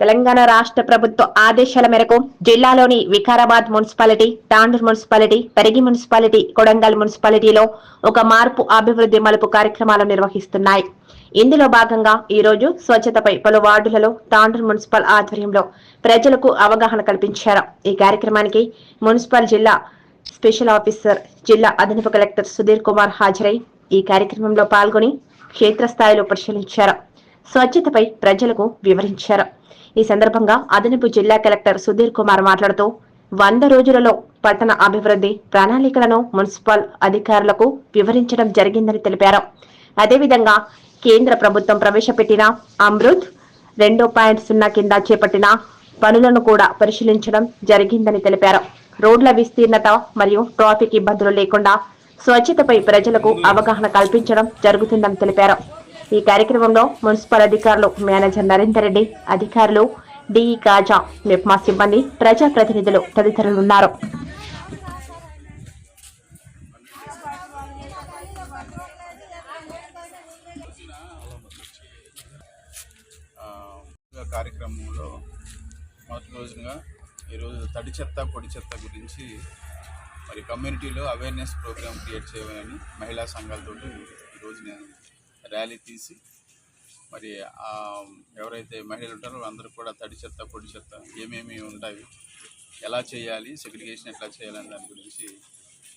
తెలంగాణ రాష్ట్ర ప్రభుత్వ ఆదేశాల మేరకు జిల్లాలోని వికారాబాద్ మున్సిపాలిటీ తాండూర్ మున్సిపాలిటీ పెరిగి మున్సిపాలిటీ కొడంగల్ మున్సిపాలిటీలో ఒక మార్పు అభివృద్ధి మలుపు కార్యక్రమాలు నిర్వహిస్తున్నాయి. ఇందులో భాగంగా ఈ రోజు స్వచ్ఛతపై పలు వార్డులలో తాండూర్ మున్సిపల్ ఆధ్వర్యంలో ప్రజలకు అవగాహన కల్పించారు. ఈ కార్యక్రమానికి మున్సిపల్ జిల్లా స్పెషల్ ఆఫీసర్ జిల్లా అదనపు కలెక్టర్ సుధీర్ కుమార్ హాజరై ఈ కార్యక్రమంలో పాల్గొని క్షేత్రస్థాయిలో పరిశీలించారు. స్వచ్ఛతపై ప్రజలకు వివరించారు. ఈ సందర్భంగా అదనపు జిల్లా కలెక్టర్ సుధీర్ కుమార్ మాట్లాడుతూ వంద రోజులలో పట్టణ అభివృద్ధి ప్రణాళికలను మున్సిపల్ అధికారులకు వివరించడం జరిగిందని తెలిపారు. అదేవిధంగా కేంద్ర ప్రభుత్వం ప్రవేశపెట్టిన అమృత్ రెండో పాయింట్ సున్నా కింద చేపట్టిన పనులను కూడా పరిశీలించడం జరిగిందని తెలిపారు. రోడ్ల విస్తీర్ణత మరియు ట్రాఫిక్ ఇబ్బందులు లేకుండా స్వచ్ఛతపై ప్రజలకు అవగాహన కల్పించడం జరుగుతుందని తెలిపారు. ఈ కార్యక్రమంలో మున్సిపల్ అధికారులు మేనేజర్ నరేందర్ రెడ్డి అధికారులు డిఈ కాజా మెప్మా సిబ్బంది ప్రజాప్రతినిధులు తదితరులు ఉన్నారు కార్యక్రమంలో మొదటి రోజుగా ఈరోజు తడి చెత్త పొడి చెత్త గురించి మరి కమ్యూనిటీలో అవేర్నెస్ ప్రోగ్రామ్ క్రియేట్ చేయాలని మహిళా సంఘాలతో ఈరోజు నేను ర్యాలీ తీసి మరి ఎవరైతే మహిళలు ఉంటారో అందరూ కూడా తడి చెత్త పొడి చెత్త ఏమేమి ఉంటాయి ఎలా చేయాలి సెగ్రిగేషన్ ఎట్లా చేయాలని దాని గురించి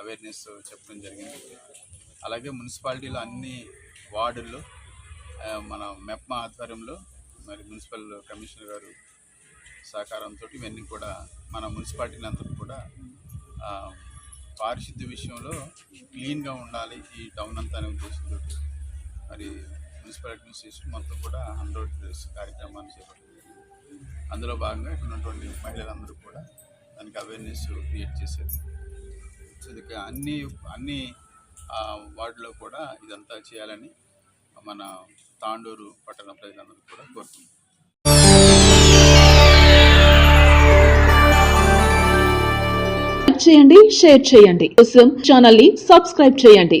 అవేర్నెస్ చెప్పడం జరిగింది. అలాగే మున్సిపాలిటీలో అన్ని వార్డుల్లో మన మెప్మా ఆధ్వర్యంలో మరి మున్సిపల్ కమిషనర్ గారు సహకారంతో ఇవన్నీ కూడా మన మున్సిపాలిటీని అందరూ కూడా పారిశుద్ధ్య విషయంలో క్లీన్గా ఉండాలి ఈ టౌన్ అంతా అనే ఉద్దేశంతో. మరి మున్సిపల్ అడ్మినిస్ట్రేషన్ మొత్తం కూడా హండ్రెడ్ డేస్ కార్యక్రమాన్ని చేపట్టింది. అందులో భాగంగా ఇక్కడ ఉన్నటువంటి మహిళలందరూ కూడా దానికి అవేర్నెస్ క్రియేట్ చేసేది సో అన్ని అన్ని వార్డులో కూడా ఇదంతా చేయాలని మన తాండూరు పట్టణ ప్రజలందరూ కూడా కోరుతున్నాం చేయండి షేర్ చేయండి. కోసం ఛానల్ని సబ్స్క్రైబ్ చేయండి.